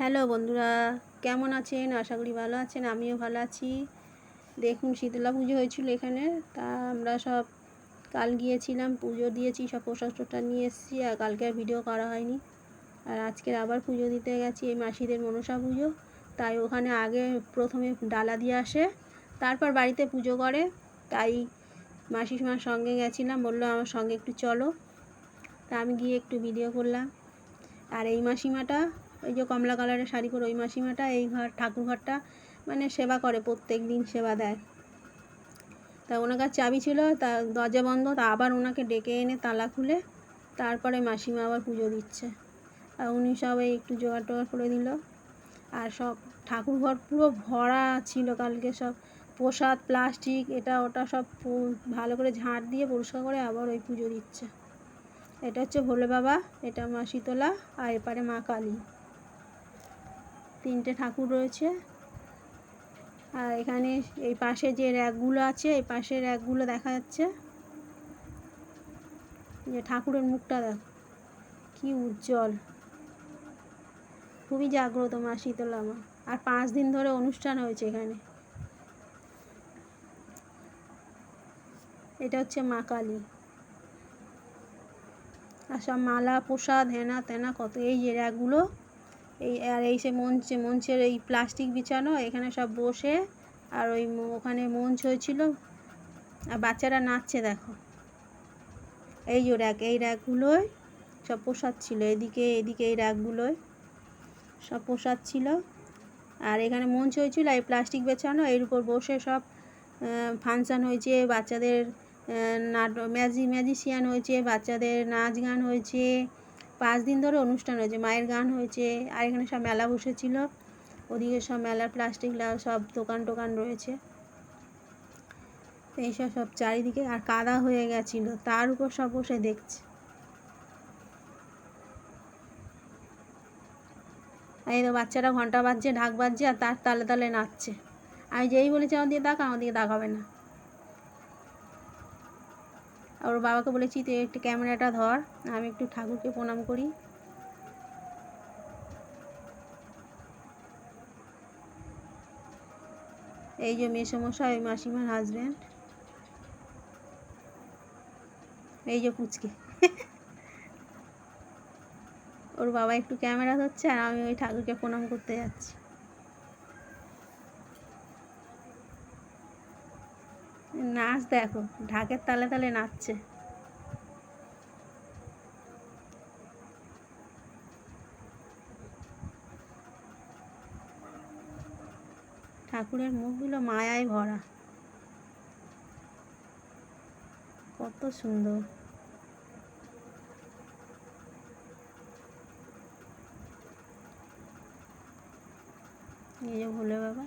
Hello বন্ধুরা, কেমন আছেন? আশা করি ভালো আছেন, আমিও ভালো আছি। দেখুন, শীতলা পুজো হয়েছিল এখানে, তা আমরা সব কাল গিয়েছিলাম, পুজো দিয়েছি, সব পোশাক টোশাক নিয়ে এসেছি, আর কালকে আর ভিডিও করা হয়নি। আর আজকের আবার পুজো দিতে গেছি, এই মাসিদের মনসা পুজো। তাই ওখানে আগে প্রথমে ডালা দিয়ে আসে, তারপর বাড়িতে পুজো করে। তাই মাসিমার সঙ্গে গেছিলাম, বলল আমার সঙ্গে একটু চলো। তা আমি গিয়ে একটু ভিডিও করলাম। আর এই মাসিমাটা ওই যে কমলা কালারের শাড়ি পরে ওই মাসিমাটা, এই ঘর, ঠাকুর ঘরটা মানে সেবা করে, প্রত্যেক দিন সেবা দেয়। তা ওনার কাছে চাবি ছিল, তা দরজা বন্ধ, তা আবার ওনাকে ডেকে এনে তালা খুলে তারপরে মাসিমা আবার পুজো দিচ্ছে। আর উনি সবাই একটু জোগাড় টোগাড় করে দিল। আর সব ঠাকুর ঘর পুরো ভরা ছিল কালকে সব। প্রসাদ, প্লাস্টিক, এটা ওটা সব ভালো করে ঝাঁট দিয়ে পরিষ্কার করে আবার ওই পুজো দিচ্ছে। এটা হচ্ছে ভোলে বাবা, এটা মা শীতলা, আর এপারে মা কালী। তিনটে ঠাকুর রয়েছে। আর এখানে এই পাশে যে র্যাকগুলো আছে, এই পাশের র্যাকগুলো দেখা যাচ্ছে। যে ঠাকুরের মুখটা দেখ, কি উজ্জ্বল। খুবই জাগ্রত মা শীতলা মা। আর পাঁচ দিন ধরে অনুষ্ঠান হয়েছে এখানে। এটা হচ্ছে মা কালী। আর সব মালা, প্রসাদ হেনা তেনা কত এই যে র্যাকগুলো এই, আর এই সে মঞ্চে, মঞ্চের এই প্লাস্টিক বিছানো, এখানে সব বসে, আর ওই ওখানে মঞ্চ হয়েছিল। আর বাচ্চারা নাচছে, দেখো। এই যে র্যাক এই র্যাকগুলোয় সব প্রসাদ ছিল এদিকে এদিকে এই র্যাকগুলোয় সব প্রসাদ ছিল আর এখানে মঞ্চ হয়েছিল, এই প্লাস্টিক বেছানো, এর উপর বসে সব ফাংশান হয়েছে, বাচ্চাদের নাট, ম্যাজি, ম্যাজিশিয়ান হয়েছে, বাচ্চাদের নাচ গান হয়েছে পাঁচ দিন ধরে অনুষ্ঠান হয়েছে। মায়ের গান হয়েছে, আর এখানে সব মেলা বসেছিল। ওদিকে সব মেলার প্লাস্টিক সব দোকান টোকান রয়েছে। এইসব সব চারিদিকে, আর কাদা হয়ে গেছিল। তার উপর সব বসে দেখছে। এই তো বাচ্চারা ঘণ্টা বাজছে, ঢাক বাজছে, আর তার তালে তালে নাচছে। আমি যেই বলেছি, আমার দিকে তাকা আমার দিকে না। ওর বাবাকে বলেছি, তুই একটু ক্যামেরাটা ধর, আমি একটু ঠাকুরকে প্রণাম করি। এই যে মেসমশাই, ওই মাসিমার হাজব্যান্ড এই যে পুচকে। ওর বাবা একটু ক্যামেরা ধরছে আর আমি ওই ঠাকুরকে প্রণাম করতে যাচ্ছি। নাচ দেখো, ঢাকের তালে তালে নাচছে। ঠাকুরের মুখগুলো মায়ায় ভরা। কত সুন্দর। এই যে ভোলে বাবা।